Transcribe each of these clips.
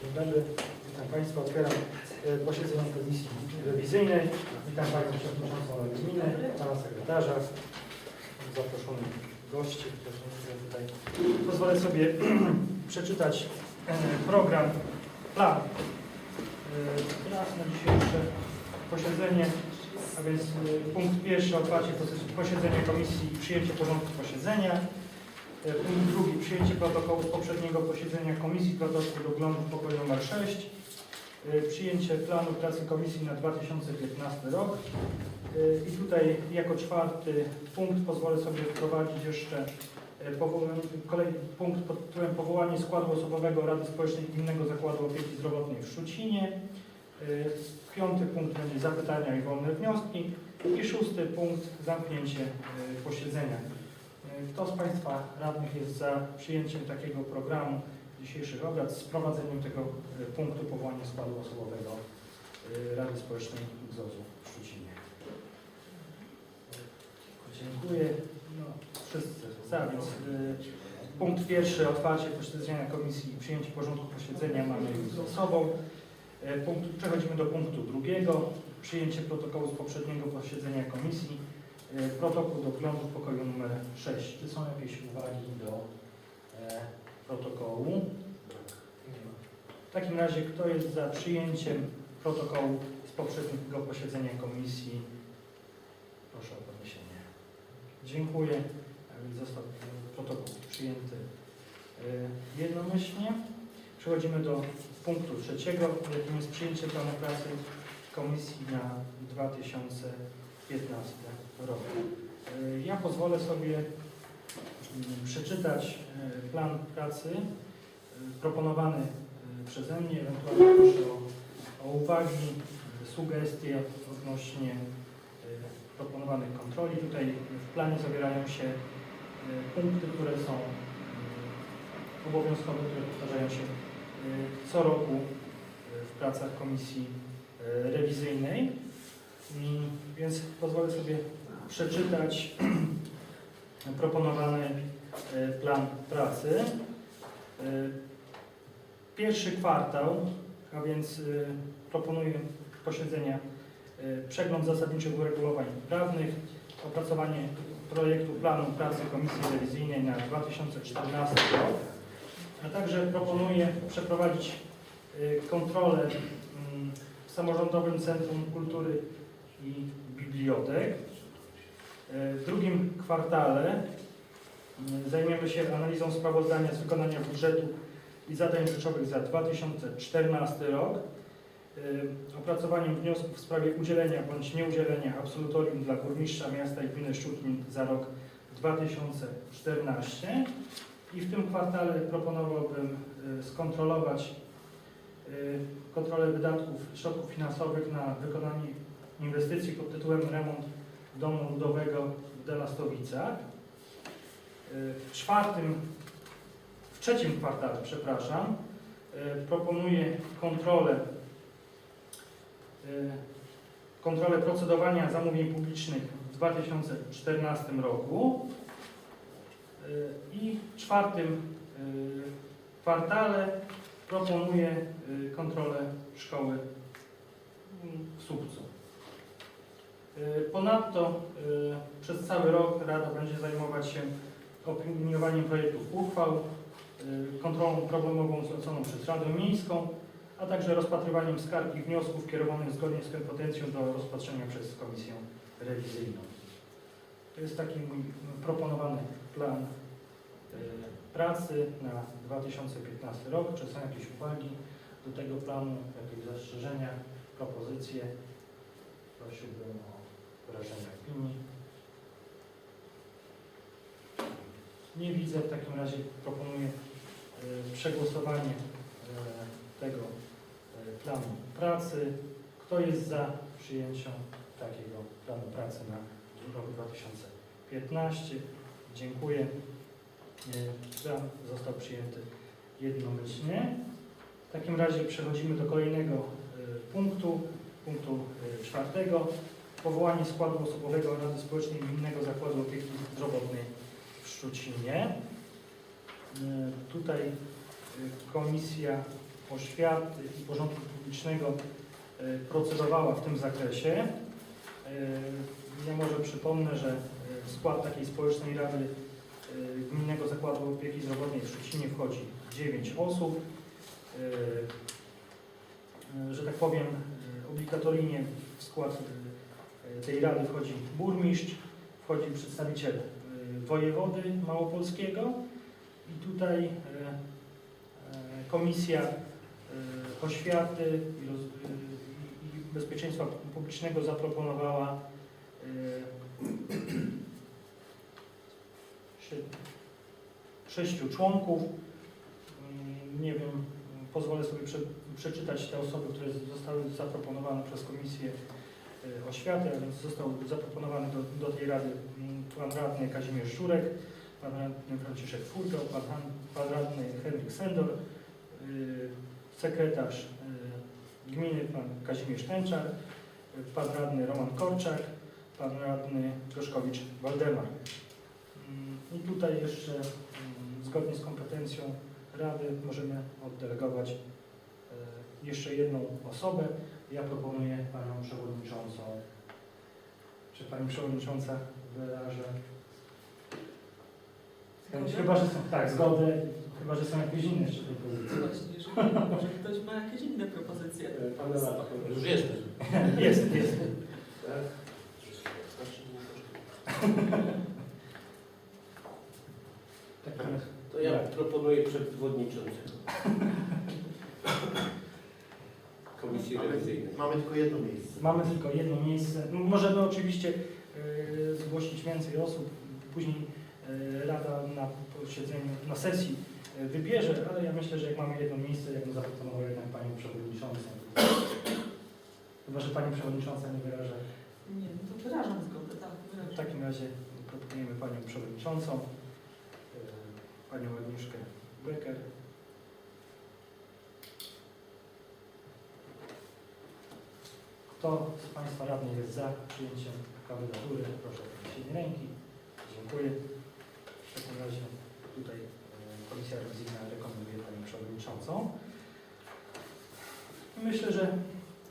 Dzień dobry, witam Państwa. Otwieram e, posiedzenie Komisji Rewizyjnej. Witam Panią Przewodniczącą Gminy, Pana Sekretarza, zaproszonych gości, którzy tutaj. Pozwolę sobie przeczytać e, program, plan e, plan na dzisiejsze posiedzenie, a więc punkt pierwszy otwarcie posiedzenia Komisji i przyjęcie porządku posiedzenia. E, Punkt drugi, przyjęcie protokołu z poprzedniego posiedzenia Komisji, protokół doglądu w pokoju nr 6. E, Przyjęcie planu pracy Komisji na 2015 rok. E, I tutaj jako czwarty punkt pozwolę sobie wprowadzić jeszcze kolejny punkt pod tytułem Powołanie składu osobowego Rady Społecznej Gminnego Zakładu Opieki Zdrowotnej w Szczucinie. Piąty punkt będzie zapytania i wolne wnioski. I szósty punkt zamknięcie posiedzenia. Kto z Państwa radnych jest za przyjęciem takiego programu dzisiejszych obrad z wprowadzeniem tego e, punktu powołania składu osobowego e, Rady Społecznej GZOZ-u w Szczucinie? Dziękuję. No, wszyscy za, więc e, punkt pierwszy otwarcie posiedzenia komisji i przyjęcie porządku posiedzenia mamy już za sobą. Punkt, przechodzimy do punktu drugiego. Przyjęcie protokołu z poprzedniego posiedzenia komisji. E, Protokół doglądu w pokoju numer 6. Czy są jakieś uwagi do e, protokołu? W takim razie kto jest za przyjęciem protokołu z poprzedniego posiedzenia komisji? Proszę o podniesienie. Dziękuję. Został protokół przyjęty e, jednomyślnie. Przechodzimy do punktu trzeciego, jakim jest przyjęcie planu pracy komisji na 2015 rok. E, Ja pozwolę sobie mm, przeczytać e, plan pracy e, proponowany przeze mnie, ewentualnie proszę o, o uwagi, sugestie odnośnie proponowanych kontroli. Tutaj w planie zawierają się punkty, które są obowiązkowe, które powtarzają się co roku w pracach komisji rewizyjnej. Mm, Więc pozwolę sobie przeczytać proponowany e, plan pracy. E, Pierwszy kwartał, a więc e, proponuję posiedzenia przegląd zasadniczych uregulowań prawnych, opracowanie projektu planu pracy Komisji Rewizyjnej na 2014 rok, a także proponuję przeprowadzić kontrolę mm, w Samorządowym Centrum Kultury i Bibliotek. E, W drugim kwartale mm, zajmiemy się analizą sprawozdania z wykonania budżetu i zadań rzeczowych za 2014 rok, e, opracowaniem wniosków w sprawie udzielenia bądź nieudzielenia absolutorium dla burmistrza miasta i gminy Szczukin za rok 2014 i w tym kwartale proponowałbym e, skontrolować kontrolę wydatków środków finansowych na wykonanie inwestycji pod tytułem remont domu ludowego w Delastowicach. W czwartym, w trzecim kwartale, przepraszam, e, proponuję kontrolę e, kontrolę procedowania zamówień publicznych w 2014 roku. E, I w czwartym kwartale proponuję kontrolę szkoły w Słupcu. E, Ponadto e, przez cały rok Rada będzie zajmować się opiniowaniem projektów uchwał, e, kontrolą problemową zleconą przez Radę Miejską, a także rozpatrywaniem skarg i wniosków kierowanych zgodnie z kompetencją do rozpatrzenia przez Komisję Rewizyjną. To jest taki mój proponowany plan pracy na 2015 rok. Czy są jakieś uwagi do tego planu, jakieś zastrzeżenia, propozycje? Prosiłbym o wyrażenie opinii. Nie widzę, w takim razie proponuję e, przegłosowanie e, tego e, planu pracy. Kto jest za przyjęciem takiego planu pracy na rok 2015? Dziękuję. Plan został przyjęty jednomyślnie. W takim razie przechodzimy do kolejnego punktu, punktu czwartego. Powołanie składu osobowego Rady Społecznej Gminnego Zakładu Opieki Zdrowotnej w Szczucinie. E, Tutaj e, komisja Oświaty i Porządku Publicznego e, procedowała w tym zakresie. Ja może przypomnę, że w skład takiej społecznej rady Gminnego Zakładu Opieki Zdrowotnej w Szczecinie wchodzi 9 osób. Że tak powiem, obligatoryjnie w skład tej rady wchodzi burmistrz, wchodzi przedstawiciel e, wojewody małopolskiego i tutaj e, e, Komisja e, Oświaty e, i- Bezpieczeństwa Publicznego zaproponowała sześciu członków. Mm, Nie wiem, pozwolę sobie prze, przeczytać te osoby, które zostały zaproponowane przez Komisję Oświaty, a więc został zaproponowany do, do tej rady pan radny Kazimierz Szurek, pan radny Franciszek Furgo, pan, pan radny Henryk Sendor, y, sekretarz y, gminy pan Kazimierz Tęczar, pan radny Roman Korczak, pan radny Gorzkowicz Waldemar. Mm, I tutaj jeszcze mm, zgodnie z kompetencją Rady możemy oddelegować jeszcze jedną osobę. Ja proponuję Panią Przewodniczącą. Czy Pani Przewodnicząca wyraża? Chyba, że są, tak, zgodę, chyba, że są jakieś inne jeszcze propozycje. Właśnie, jeżeli może ktoś ma jakieś inne propozycje. Pan Renata, Już jesteś. Jest, jest. tak? Tak, To ja proponuję przewodniczącego. Komisji rewizyjnej. Mamy tylko jedno miejsce. Mamy tylko jedno miejsce. No, Możemy oczywiście e, zgłosić więcej osób. Później e, Rada na posiedzeniu, na sesji e, wybierze, ale ja myślę, że jak mamy jedno miejsce, ja bym zaproponował jednak Panią Przewodniczącą. Chyba, że Pani Przewodnicząca nie wyraża. Nie, no to wyrażam zgodę, tak, W wyrażam. takim razie proponujemy Panią Przewodniczącą, Panią Agnieszkę Becker. Kto z Państwa radnych jest za przyjęciem kandydatury? Proszę o podniesienie ręki. Dziękuję. W takim razie tutaj e, Komisja Rewizyjna rekomenduje Panią Przewodniczącą. Myślę, że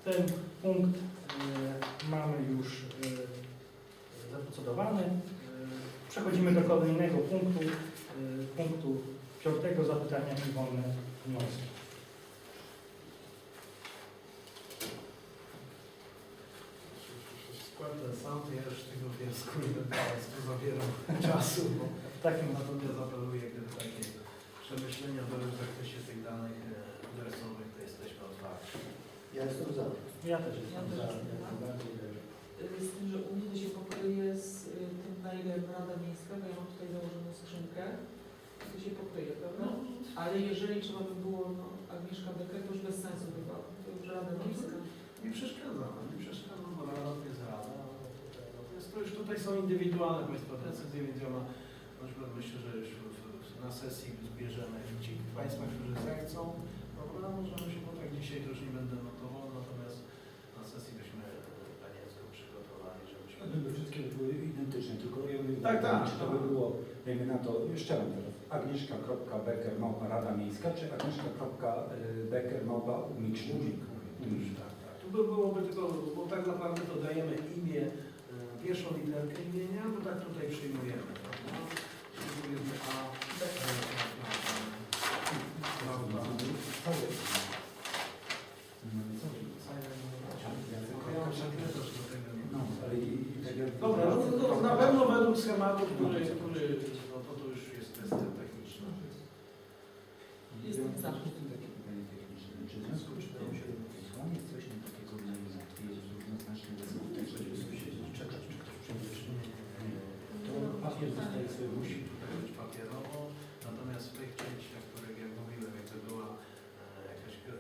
ten punkt e, mamy już e, zaprocedowany. Przechodzimy do kolejnego punktu, punktu piątego zapytania i wolne wnioski. Ten sam, to ja już tego wniosku nie będę Państwu zabierał czasu, bo W takim natomiast apeluję, gdyby takie przemyślenia były w zakresie tych danych e, adresowych, to jesteśmy otwarci. Ja jestem za. ja też jestem Ja za, też jestem też. Y, Z tym, że u mnie to się pokryje z y, tym, na ile Rada Miejska, bo ja mam tutaj założoną skrzynkę, to się pokryje, prawda? Ale jeżeli trzeba by było no, Agnieszka Becker, to już bez sensu było. To już Rada Miejska. Nie przeszkadza, nie przeszkadza, bo rada jest to już tutaj są indywidualne Państwa decyzje, więc ja ma, choćby myślę, że już w, w, na sesji zbierzemy ci Państwa, którzy zechcą, prawda, możemy się, bo tak dzisiaj to już nie będę notował, natomiast na sesji byśmy Panienską przygotowali, żebyśmy... Gdyby wszystkie były identyczne, tylko ja bym Tak, tak. czy to by było, dajmy na to, jeszcze raz teraz, agnieszka.becker małpa Rada Miejska, czy agnieszka.becker małpa umicznik? Tak, tak. Tu by byłoby tylko, bo tak naprawdę to dajemy imię, pierwszą literkę imienia, bo tak tutaj przyjmujemy, prawda? Przyjmujemy A, B, E, prawda? No, tak. Dobra, no to na pewno według schematu, który, który no to, to już jest kwestia techniczna. Jestem za. Takie pytanie techniczne. Czy w związku z tym, że wysłanie coś na takiego organizacji jest równoznaczne ze skutecznym, czekać, czy ktoś przyjdzie, czy nie, to papier zostaje sobie musi. Tutaj być papierowo, natomiast w tych częściach, których jak mówiłem, jakby była e, jakaś e,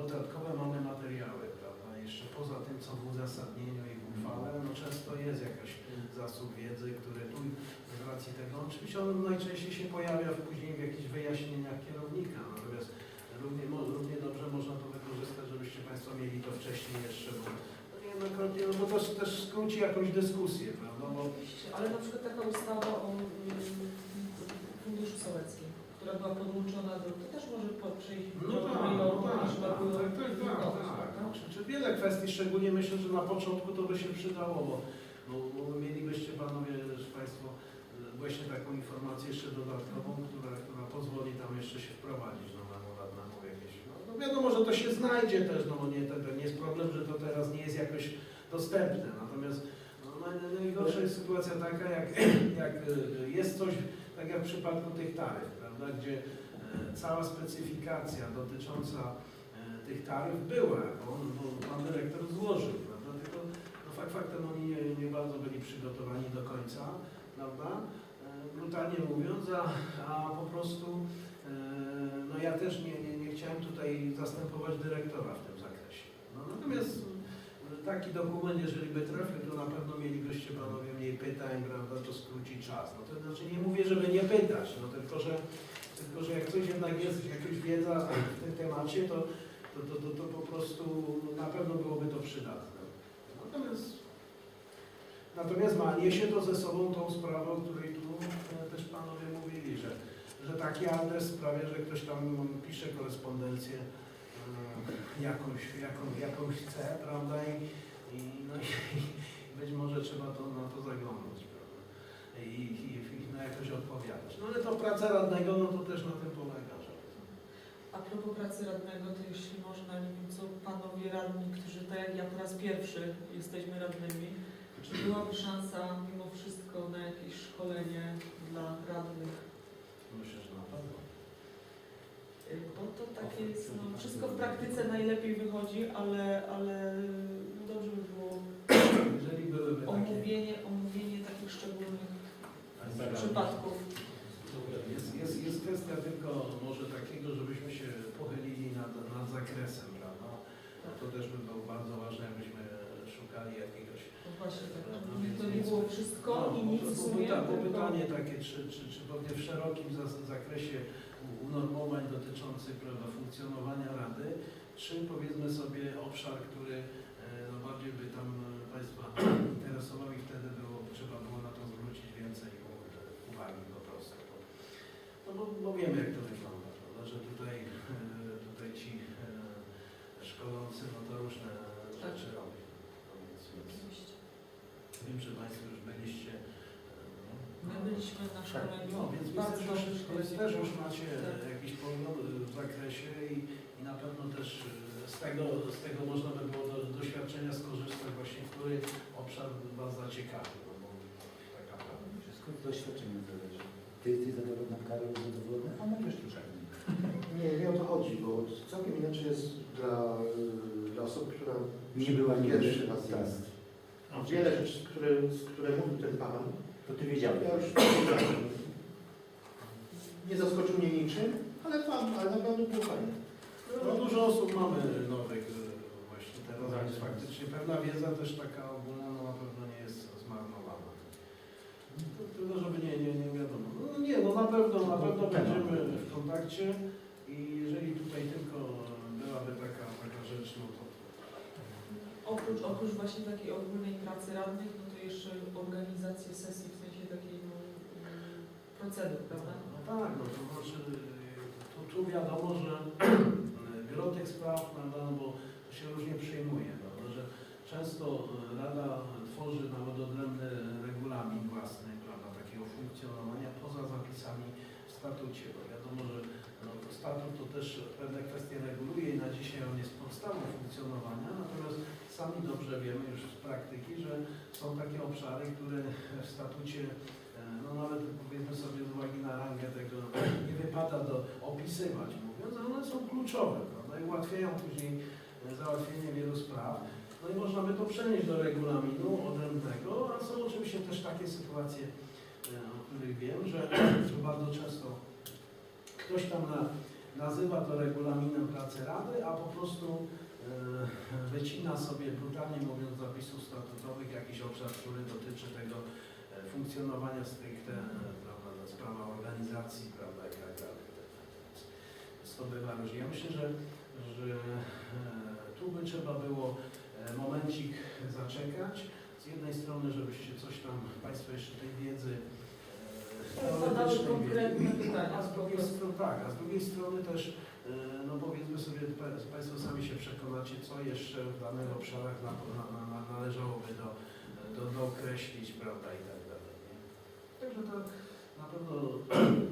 dodatkowe mamy materiały, prawda? Jeszcze poza tym, co w uzasadnieniu i w uchwale, no często jest jakiś zasób wiedzy, który tu z racji tego, oczywiście on najczęściej się pojawia później w jakichś wyjaśnieniach kierownika, natomiast równie, równie dobrze można to wykorzystać, żebyście Państwo mieli to wcześniej jeszcze, bo no niejednokrotnie, no bo to też skróci jakąś dyskusję, prawda? Bo Ale na przykład taka ustawa Sołeckim, która była podłączona do, to też może po- przejść No do tak, mailowo, no tak, tak, było tak, tak, tak, tak. Czy, czy wiele kwestii, szczególnie myślę, że na początku to by się przydało, bo, bo, bo mielibyście panowie, że państwo e, właśnie taką informację jeszcze dodatkową, która, która pozwoli tam jeszcze się wprowadzić no, na radnemu jakieś. No, no wiadomo, że to się znajdzie też, no bo nie, to, to nie jest problem, że to teraz nie jest jakoś dostępne. Natomiast no, naj- najgorsza jest sytuacja taka, jak, jak e, jest coś, tak jak w przypadku tych taryf, prawda, gdzie e, cała specyfikacja dotycząca e, tych taryf była, bo, on- bo pan dyrektor złożył, prawda, tylko no, fakt faktem oni nie, nie bardzo byli przygotowani do końca, prawda, e, brutalnie mówiąc, a, a po prostu no ja też nie, nie, nie chciałem tutaj zastępować dyrektora w tym zakresie. No, natomiast taki dokument, jeżeli by trafił, to na pewno mielibyście panowie mniej pytań, prawda, to skróci czas. No to znaczy nie mówię, żeby nie pytać, no tylko, że tylko, że jak coś jednak jest, jakaś wiedza w tym temacie, to, to, to, to, to po prostu na pewno byłoby to przydatne. Natomiast, natomiast ma, niesie to ze sobą tą sprawę, o której tu e, też panowie mówili, że, że taki adres sprawia, że ktoś tam pisze korespondencję jakąś, jaką, jakąś chce, prawda, i, i, no i, i być może trzeba to, na to zaglądać, prawda, i, i, i na jakoś odpowiadać. No ale to praca radnego, no to też na tym polega, że A propos pracy radnego, to jeśli można, nie wiem co panowie radni, którzy tak jak ja po raz pierwszy jesteśmy radnymi, czy byłaby szansa mimo wszystko na jakieś szkolenie dla radnych? myślę, że na pewno. Y, Bo to takie jest, no, wszystko w praktyce najlepiej wychodzi, ale, ale no, dobrze by było Jeżeli byłyby takie... omówienie, omówienie takich szczególnych przypadków. Jest, jest, jest kwestia tylko może takiego, żebyśmy się pochylili nad, nad zakresem, prawda? No to też by było bardzo ważne, jakbyśmy szukali jakiegoś... No właśnie tak, No, żeby więc- to nie było wszystko No, i nic w bo, sumie, pyta- bo tylko- pytanie takie, czy, czy, czy pewnie w szerokim zas- zakresie unormowań dotyczących prawda, funkcjonowania Rady, czy powiedzmy sobie obszar, który e, no, bardziej by tam e, Państwa interesował i wtedy było, trzeba było na to zwrócić więcej uwagi po prostu. No bo, bo wiemy jak to wygląda, prawda, że tutaj, e, tutaj ci szkolący no to różne rzeczy robią. No, więc, więc Oczywiście. wiem, że Państwo już byliście My byliśmy na szkoleniu, no, więc bardzo widzę, dobrze że też, też już macie Tak. jakiś pogląd w zakresie i, i na pewno też y, z tego, z tego można by było do, doświadczenia skorzystać właśnie, który obszar Was zaciekawi. No, bo taka prawda. Wszystko od doświadczenia zależy. Ty jesteś zadowolony, Karol jest zadowolony, a my też troszkę. Nie, nie o to chodzi, bo całkiem inaczej jest dla, dla osoby, która Nie była pierwszy raz Tak. jest. Wiele rzeczy, które, z które mówił ten pan, To ty wiedziałeś. ja już nie zaskoczył mnie niczym, ale pan, ale naprawdę było fajnie. No, dużo osób mamy nowych właśnie teraz, więc faktycznie pewna wiedza też taka ogólna no, na pewno nie jest zmarnowana. To Tylko żeby nie, nie, nie wiadomo. No nie, no na pewno, na pewno będziemy w kontakcie i jeżeli tutaj tylko byłaby taka, taka rzecz, no to Oprócz, oprócz właśnie takiej ogólnej pracy radnych, no to jeszcze organizację sesji w sensie takiej no, mm, prawda? No tak, no to znaczy tu, tu wiadomo, że gro tych spraw, prawda, no bo to się różnie przyjmuje, prawda, że często e, Rada tworzy nawet odrębny regulamin własny, prawda, takiego funkcjonowania poza zapisami w statucie, bo wiadomo, że no, statut to też pewne kwestie reguluje i na dzisiaj on jest podstawą funkcjonowania, natomiast sami dobrze wiemy już z praktyki, że są takie obszary, które w statucie no nawet powiedzmy sobie z uwagi na rangę tego nie wypada do opisywać mówiąc, ale one są kluczowe, prawda, i ułatwiają później e, załatwienie wielu spraw. No i można by to przenieść do regulaminu odrębnego, a są oczywiście też takie sytuacje, e, o których wiem, że bardzo często ktoś tam na, nazywa to regulaminem pracy Rady, a po prostu e, wycina sobie, brutalnie mówiąc, zapisów statutowych jakiś obszar, który dotyczy tego funkcjonowania stricte, e, prawda, no, sprawa organizacji, prawda, i tak dalej. Więc to bywa różnie. Ja myślę, że, że e, tu by trzeba było e, momencik zaczekać. Z jednej strony, żebyście coś tam, Państwo jeszcze tej wiedzy. A z drugiej strony tak, a z drugiej strony też, no powiedzmy sobie, pa- Państwo sami się przekonacie, co jeszcze w danych obszarach na, na, na, należałoby do, do, dookreślić, prawda, i tak? Także to na pewno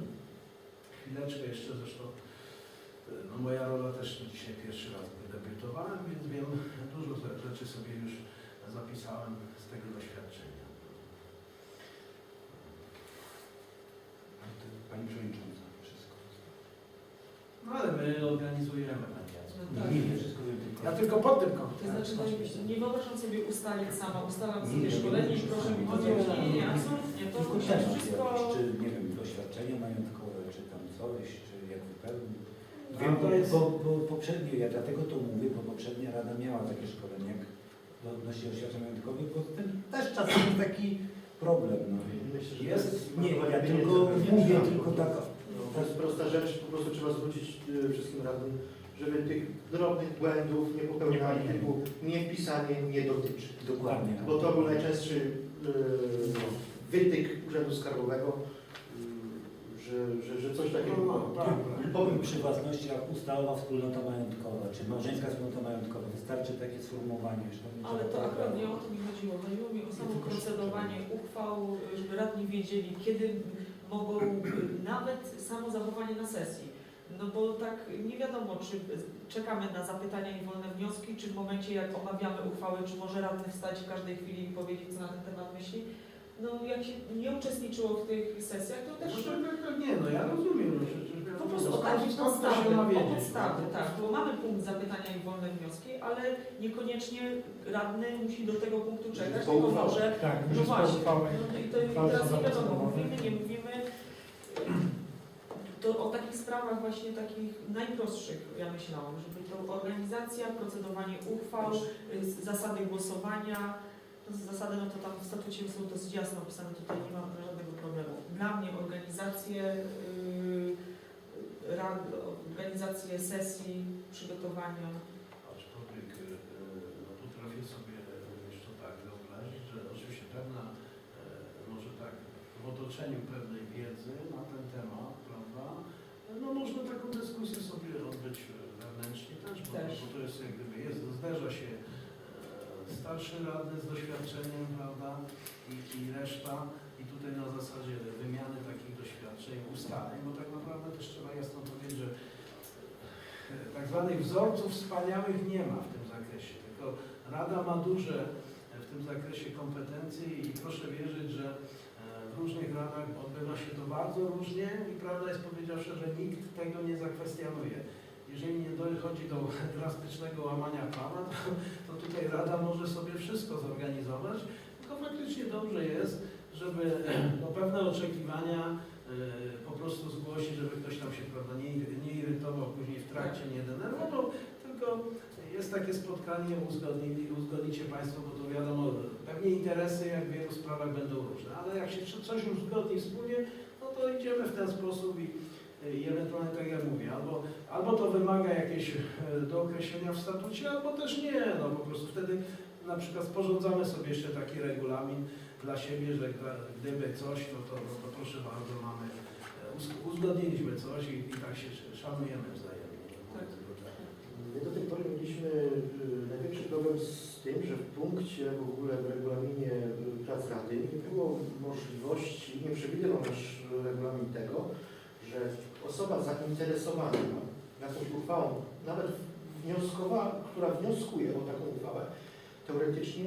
chwileczkę jeszcze zresztą, e, no moja rola też dzisiaj pierwszy raz debiutowałem, więc wiem, dużo ze- rzeczy sobie już zapisałem z tego doświadczenia. Pani Przewodnicząca, wszystko. No ale my organizujemy mediację. No Nie, tak. nie, nie, wszystko wiem, tylko... Ja tylko pod tym kątem. To znaczy, no, nie wyobrażam sobie ustalić sama, ustalam sobie nie, szkolenie i proszę mi chodzić. nie, Nie, nie, nie. To Tylko temat wszystko... jakiś, czy nie wiem, doświadczenie majątkowe, czy tam coś, czy jak wypełnić. No, Wiem, to bo, jest- bo, bo poprzednio, ja dlatego to mówię, bo poprzednia Rada miała takie szkolenie jak do odnośnie oświadczeń majątkowych, bo ten też czasem jest taki problem. No. Myślę, że Jest, to jest nie, ja marnowanie tylko pieniędzy mówię, tylko tak, No, to jest prosta rzecz, po prostu trzeba zwrócić y, wszystkim radnym, żeby tych drobnych błędów nie popełniali, Nie typu nie wpisanie nie dotyczy. dokładnie. Bo to był najczęstszy y, wytyk Urzędu Skarbowego, y, że, że, że coś takiego No, było. no, tak, tak. Powiem przy własnościach ustalowa wspólnota majątkowa, czy małżeńska wspólnota majątkowa, wystarczy takie sformułowanie. że Ale to akurat nie o to mi chodziło. Chodziło mi o samo procedowanie uchwał, żeby radni wiedzieli, kiedy mogą y, nawet samo zachowanie na sesji. No bo tak nie wiadomo, czy czekamy na zapytania i wolne wnioski, czy w momencie jak omawiamy uchwały, czy może radny wstać w każdej chwili i powiedzieć, co na ten temat myśli. No jak się nie uczestniczyło w tych sesjach, to też Znaczy, tak, tak, nie, no ja rozumiem. No, że, że, po prostu o skąd- takie podstawy, ma o podstawy, no? tak, bo mamy punkt zapytania i wolne wnioski, ale niekoniecznie radny musi do tego punktu czekać, tylko może Tak, no właśnie. No i to i teraz nie wiadomo, mówimy, nie mówimy. To o takich sprawach właśnie takich najprostszych ja myślałam, żeby to organizacja, procedowanie uchwał, y, zasady głosowania. No, Zasady, no to tam w statucie są dosyć jasno opisane, tutaj nie mam żadnego problemu. Dla mnie organizację, yy, rad, organizację sesji, przygotowania. Aczkolwiek e, no, potrafię sobie jeszcze tak wyobrazić, że oczywiście pewna, e, może tak, w otoczeniu pewnej wiedzy na ten temat, prawda, no można taką dyskusję sobie odbyć wewnętrznie też, bo, Też. bo to jest jak gdyby, jest, zderza się starszy radny z doświadczeniem, prawda, i, i reszta. I tutaj na zasadzie wymiany takich doświadczeń, ustaleń, bo tak naprawdę też trzeba jasno powiedzieć, że tak zwanych wzorców wspaniałych nie ma w tym zakresie, tylko Rada ma duże w tym zakresie kompetencje i proszę wierzyć, że e, w różnych radach odbywa się to bardzo różnie i prawda jest powiedziawszy, że nikt tego nie zakwestionuje. Jeżeli nie dochodzi do drastycznego łamania prawa, to, to tutaj Rada może sobie wszystko zorganizować, tylko faktycznie dobrze jest, żeby no, pewne oczekiwania e, po prostu zgłosić, żeby ktoś tam się prawda, nie, nie irytował później w trakcie, nie denerwował, tylko jest takie spotkanie, uzgodnili, uzgodnicie Państwo, bo to wiadomo, pewnie interesy jak w wielu sprawach będą różne, ale jak się coś uzgodni wspólnie, no to idziemy w ten sposób i, i ewentualnie tak jak mówię, albo, albo to wymaga jakieś e, dookreślenia w statucie, albo też nie, no po prostu wtedy na przykład sporządzamy sobie jeszcze taki regulamin dla siebie, że gdyby coś, no to, no to proszę bardzo, mamy, e, uz- uzgodniliśmy coś i, i tak się szanujemy wzajemnie. Tak. My do tej pory mieliśmy y, największy problem z tym, że w punkcie w ogóle w regulaminie prac Rady nie było możliwości, nie przewidywał nasz regulamin tego, że osoba zainteresowana jakąś uchwałą, nawet wnioskowa, która wnioskuje o taką uchwałę, teoretycznie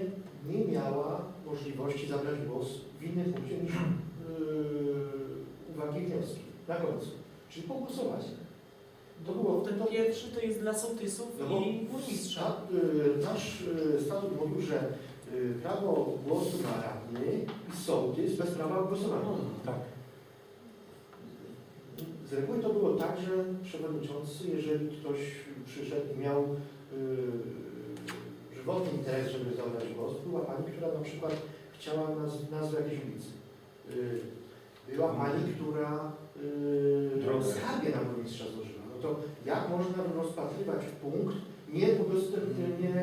nie miała możliwości zabrać głos w innym punkcie niż yy, uwagi wnioski na końcu, czyli po głosowaniu. To było Ten to, pierwszy to jest dla sołtysów No i burmistrza. Sta- y, Nasz y, statut mówił, że y, prawo głosu ma radny i sołtys bez prawa głosowania. Tak. Z reguły to było tak, że przewodniczący, jeżeli ktoś przyszedł i miał y, żywotny interes, żeby zabrać głos, była pani, która na przykład chciała naz- nazwę jakiejś ulicy. Y, była pani, która y, Drogę. skarbie na burmistrza złożyła. No to jak można rozpatrywać punkt, nie po prostu nie, nie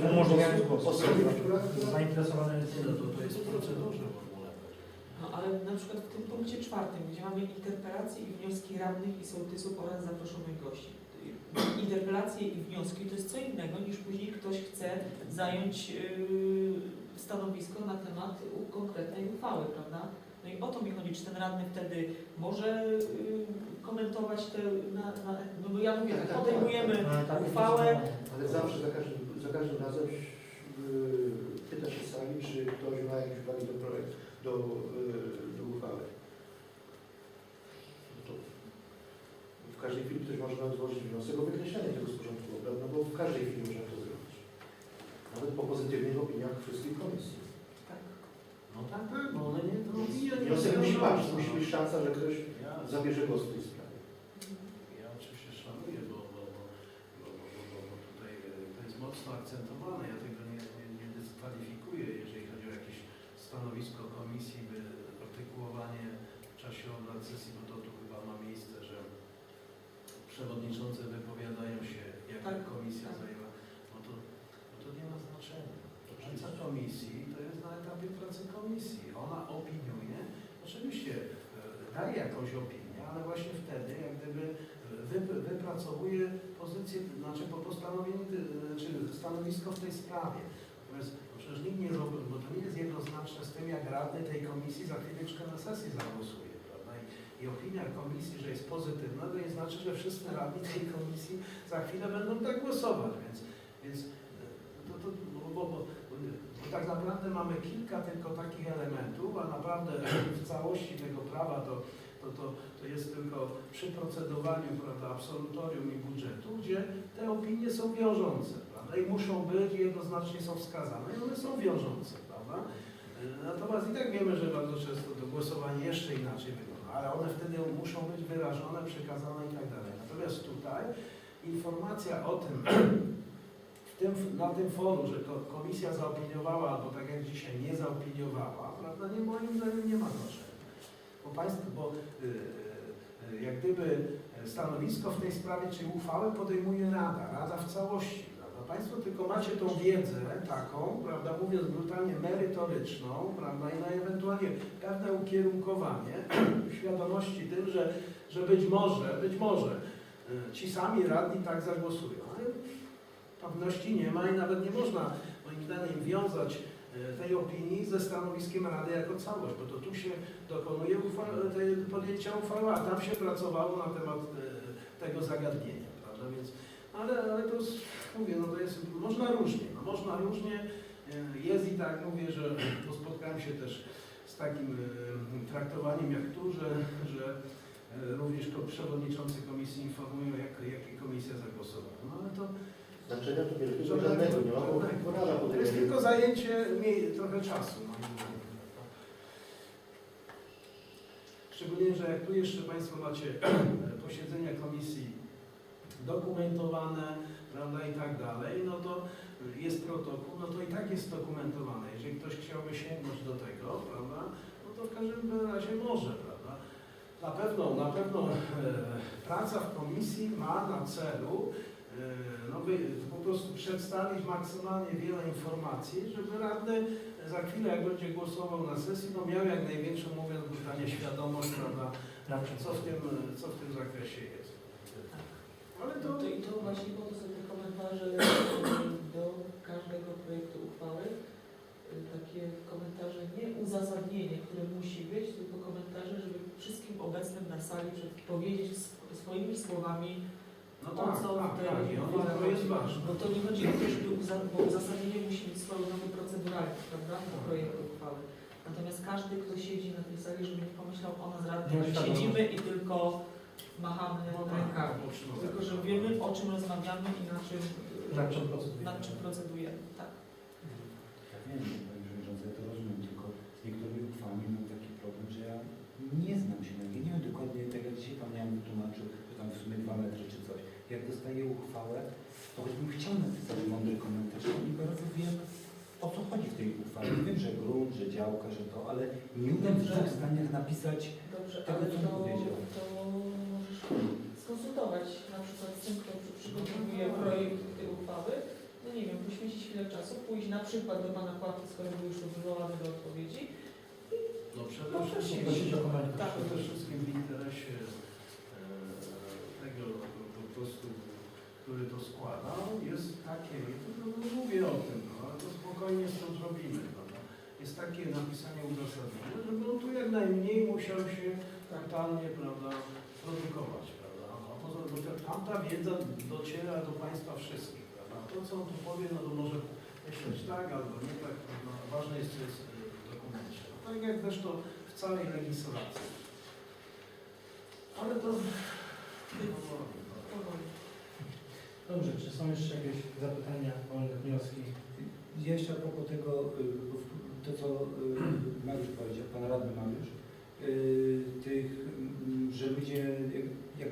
Nie umożliwiając głosu. osobie, która... Zainteresowane Nie, no to, to jest w procedurze w ogóle. No ale na przykład w tym punkcie czwartym, gdzie mamy interpelacje i wnioski radnych i sołtysów oraz zaproszonych gości. Interpelacje i wnioski to jest co innego niż później ktoś chce zająć yy, stanowisko na temat u- konkretnej uchwały, prawda? No i o to mi chodzi, czy ten radny wtedy może yy, komentować te, na, na, no bo ja mówię, Tak, tak, tak, podejmujemy tak jest uchwałę. Ale zawsze za każdym, za każdym razem yy, pyta się sami, czy ktoś ma jakieś uwagi do, projekt, do, yy, do uchwały. No to w każdej chwili ktoś może nawet złożyć wniosek o wykreślenie tego z porządku obrad, no bo w każdej chwili można to zrobić. Nawet po pozytywnych opiniach wszystkich komisji. tak. No tak, tak, bo one nie, to opinie nie Wniosek musi paść, musi być szansa, że ktoś Ja, zabierze głos w tej sprawie. ja oczywiście szanuję, bo, bo, bo, bo, bo, bo, bo tutaj to jest mocno akcentowane. Ja tego nie, nie, nie dyskwalifikuję, jeżeli chodzi o jakieś stanowisko komisji, by artykułowanie w czasie obrad sesji, bo to tu chyba ma miejsce, że przewodniczący wypowiadają się, jak Tak, komisja tak. zajęła. No to, no to nie ma znaczenia. Praca komisji to jest na etapie pracy komisji. Ona opiniuje, oczywiście e, daje jakąś opinię, ale właśnie wtedy jak gdyby e, wy, wypracowuje pozycję, znaczy po postanowienie, ty- czy stanowisko w tej sprawie. Natomiast przecież nikt nie zrobił, bo to nie jest jednoznaczne z tym, jak radny tej komisji za chwileczkę na sesji zagłosuje? I, opinia komisji, że jest pozytywna, to nie znaczy, że wszyscy radni tej komisji za chwilę będą tak głosować, więc, więc e, to, to, bo, bo tak naprawdę mamy kilka tylko takich elementów, a naprawdę w całości tego prawa to, to, to, to jest tylko przy procedowaniu prawda, absolutorium i budżetu, gdzie te opinie są wiążące prawda, i muszą być jednoznacznie są wskazane i one są wiążące. Prawda? Natomiast i tak wiemy, że bardzo często to głosowanie jeszcze inaczej wygląda, ale one wtedy muszą być wyrażone, przekazane i tak dalej. Natomiast tutaj informacja o tym, tym, na tym forum, że ko- komisja zaopiniowała, albo tak jak dzisiaj nie zaopiniowała, prawda, nie, moim zdaniem nie ma znaczenia. Bo państwo, bo y, y, jak gdyby stanowisko w tej sprawie, czy uchwałę podejmuje Rada, Rada w całości, prawda. Państwo tylko macie tą wiedzę taką, prawda, mówiąc brutalnie merytoryczną, prawda, i na ewentualnie pewne ukierunkowanie świadomości tym, że, że być może, być może y, ci sami radni tak zagłosują. Ale pewności nie ma i nawet nie można moim zdaniem wiązać e, tej opinii ze stanowiskiem Rady jako całość, bo to tu się dokonuje podjęcia uchwały, a tam się pracowało na temat e, tego zagadnienia, prawda, więc, ale, ale to mówię, no to jest, można różnie, no można różnie, e, jest i tak, mówię, że bo spotkałem się też z takim traktowaniem jak tu, że, że również przewodniczący komisji informują, jak, jakie komisja zagłosowała, no ale to Znaczenia to nie tylko Żadnego, nie ma, bo żadnego. bo Rada to jest tylko zajęcie mi trochę czasu. moim zdaniem. Szczególnie, że jak tu jeszcze Państwo macie posiedzenia komisji dokumentowane, prawda, i tak dalej, no to jest protokół, no to i tak jest dokumentowane. Jeżeli ktoś chciałby sięgnąć do tego, prawda, no to w każdym razie może, prawda. Na pewno, na pewno e, praca w komisji ma na celu no, wy, po prostu przedstawić maksymalnie wiele informacji, żeby radny za chwilę, jak będzie głosował na sesji, no miał jak największą, mówiąc brutalnie, świadomość, prawda, co w tym, co w tym zakresie jest. Ale To, to, I to właśnie po to są te komentarze do każdego projektu uchwały. Takie komentarze, nie uzasadnienie, które musi być, tylko komentarze, żeby wszystkim obecnym na sali powiedzieć sw- swoimi słowami, no o tak, co tak, tak, uchwale to jest ważne. To nie chodzi o to, żeby uza- bo uzasadnienie musi mieć swoją nową proceduralność, prawda, do projektu uchwały. Natomiast każdy, kto siedzi na tej sali, żeby nie pomyślał o nas Nie radnych, że świadomość. siedzimy i tylko machamy No tak, rękami. poboczno, Tylko, tak. że wiemy, o czym rozmawiamy i na czym, Nad czym procedujemy. nad czym procedujemy. Tak. Ja wiem, Panie Przewodniczący, ja to rozumiem, tylko z niektórymi uchwałami mam taki problem, że ja nie znam się na nie. Nie wiem dokładnie, tak jak dzisiaj Pan Jan tłumaczył, że tam w sumie dwa metry czy coś. Jak dostaję uchwałę, to choćbym chciał napisać mądry komentarz, to nie bardzo wiem, o co chodzi w tej uchwale. Wiem, że grunt, że działka, że to, ale nie umiem w dwóch zdaniach napisać Dobrze, Tego, ale co to, powiedział. to możesz skonsultować na przykład z tym, kto przy- przygotowuje projekt tej uchwały. No nie wiem, poświęcić chwilę czasu, pójść na przykład do Pana Płatki, skoro był już wywołany do odpowiedzi No przede No, wszystkim. Tak. przede wszystkim w interesie e, tego prostu, który to składa, jest takie, no, no, mówię o tym, no, ale to spokojnie z tym zrobimy? Jest takie napisanie uzasadnienia, żeby on tu jak najmniej musiał się totalnie, prawda, produkować, prawda? A poza tym ta- tamta wiedza dociera do Państwa wszystkich, prawda? To, co on tu powie, no to może myśleć tak albo nie tak? Ważne jest, co jest e, w dokumencie. No, tak jak zresztą w całej legislacji. Ale to... No, Powoli. Dobrze, czy są jeszcze jakieś zapytania, wolne wnioski? Ja jeszcze a propos tego, y, to co y, Mariusz powiedział, pan radny Mariusz, y, tych, mm, że ludzie, jak, jak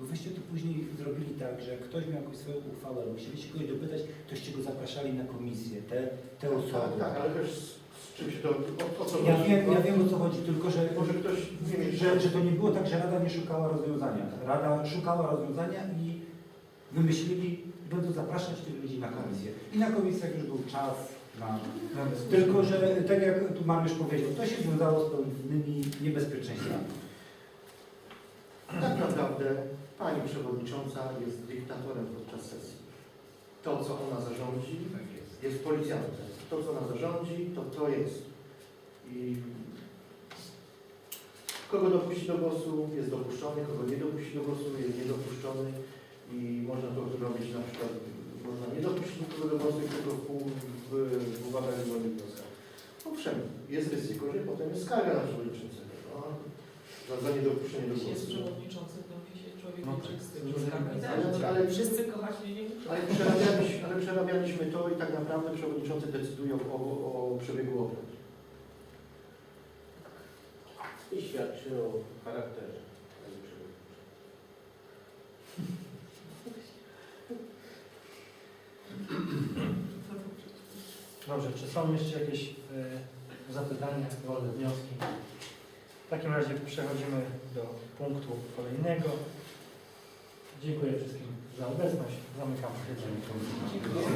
bo wyście to później zrobili tak, że jak ktoś miał jakąś swoją uchwałę, albo chcieliście kogoś dopytać, toście go zapraszali na komisję, te, te Tak, osoby. tak, ale też z, czym się to, o, o co Ja chodzi? wiem, ja wiem o co chodzi, tylko że, Może ktoś nie wie, że, że to nie było tak, że Rada nie szukała rozwiązania. Rada szukała rozwiązania i wymyślili, będą zapraszać tych ludzi na komisję. I na komisjach już był czas na. Tylko, że tak jak tu Mariusz powiedział, to się wiązało z pewnymi niebezpieczeństwami. Tak naprawdę Pani Przewodnicząca jest dyktatorem podczas sesji. To, co ona zarządzi, tak jest. jest policjantem. To, co ona zarządzi, to to jest. I kogo dopuści do głosu, jest dopuszczony, kogo nie dopuści do głosu, jest niedopuszczony. I można to zrobić na przykład, można nie dopuścić nikogo do głosu tylko w, w, w uwagach i wnioskach. Owszem, jest ryzyko, że potem jest skarga na przewodniczącego. No, za, za niedopuszczenie do Jeśli jest głosu. przewodniczący, to się człowiek No liczyć z tym, tak, tak rozumiem. widać. Ale- ale- Wszyscy muszą. Ale przerabialiśmy, ale przerabialiśmy to i tak naprawdę przewodniczący decydują o, o przebiegu obrad. I świadczy o charakterze. Dobrze, czy są jeszcze jakieś e, zapytania, wolne wnioski? W takim razie przechodzimy do punktu kolejnego. Dziękuję wszystkim za obecność. Zamykam. Dziękuję.